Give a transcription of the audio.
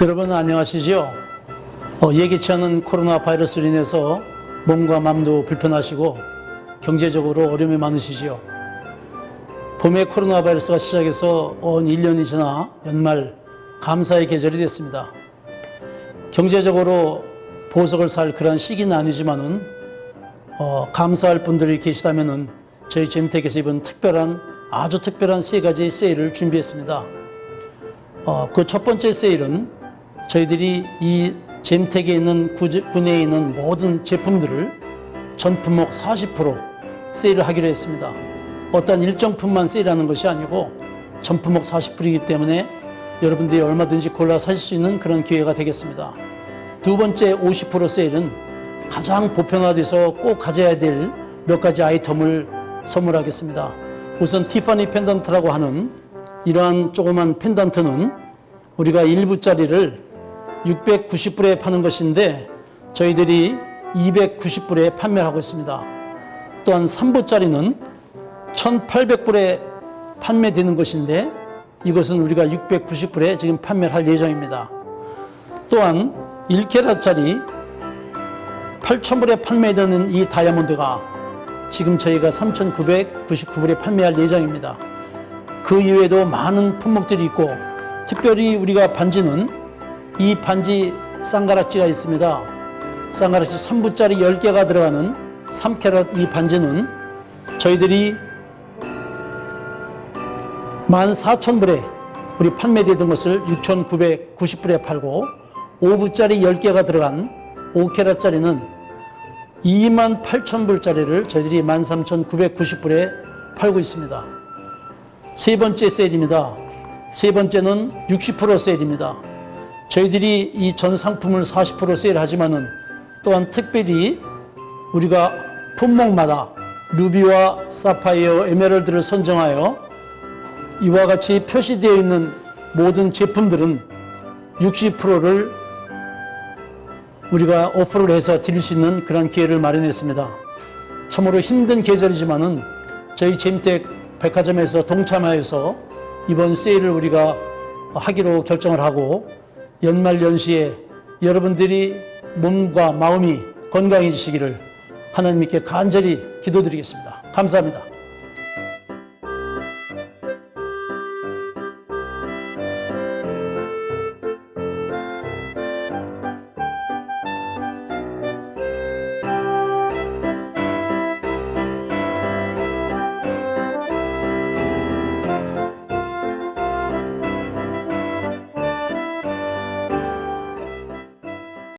여러분 안녕하시죠? 어, 예기치 않은 코로나 바이러스로 인해서 몸과 마음도 불편하시고 경제적으로 어려움이 많으시지요. 봄에 코로나 바이러스가 시작해서 온 1년이 지나 연말 감사의 계절이 됐습니다. 경제적으로 보석을 살 그런 시기는 아니지만은 어, 감사할 분들이 계시다면은 저희 재미택에서 이번 특별한 아주 특별한 세 가지 세일을 준비했습니다. 어, 그 첫 번째 세일은 저희들이 이 잼택에 있는 구, 군에 있는 모든 제품들을 전 품목 40% 세일을 하기로 했습니다. 어떤 일정 품만 세일하는 것이 아니고 전 품목 40%이기 때문에 여러분들이 얼마든지 골라 사실 수 있는 그런 기회가 되겠습니다. 두 번째 50% 세일은 가장 보편화돼서 꼭 가져야 될 몇 가지 아이템을 선물하겠습니다. 우선 티파니 펜던트라고 하는 이러한 조그만 펜던트는 우리가 1부짜리를 690불에 파는 것인데 저희들이 290불에 판매하고 있습니다. 또한 3부짜리는 1,800불에 판매되는 것인데 이것은 우리가 690불에 지금 판매를 할 예정입니다. 또한 1캐럿짜리 8,000불에 판매되는 이 다이아몬드가 지금 저희가 3,999불에 판매할 예정입니다. 그 이외에도 많은 품목들이 있고 특별히 우리가 반지는 이 반지 쌍가락지가 있습니다. 쌍가락지 3부짜리 10개가 들어가는 3캐럿 이 반지는 저희들이 14,000불에 우리 판매되던 것을 6,990불에 팔고 5부짜리 10개가 들어간 5캐럿짜리는 28,000불짜리를 저희들이 13,990불에 팔고 있습니다. 세 번째 세일입니다. 세 번째는 60% 세일입니다. 저희들이 이 전 상품을 40% 세일하지만은 또한 특별히 우리가 품목마다 루비와 사파이어, 에메랄드를 선정하여 이와 같이 표시되어 있는 모든 제품들은 60%를 우리가 오프를 해서 드릴 수 있는 그런 기회를 마련했습니다. 참으로 힘든 계절이지만은 저희 제임텍 백화점에서 동참하여서 이번 세일을 우리가 하기로 결정을 하고 연말 연시에 여러분들이 몸과 마음이 건강해지시기를 하나님께 간절히 기도드리겠습니다. 감사합니다.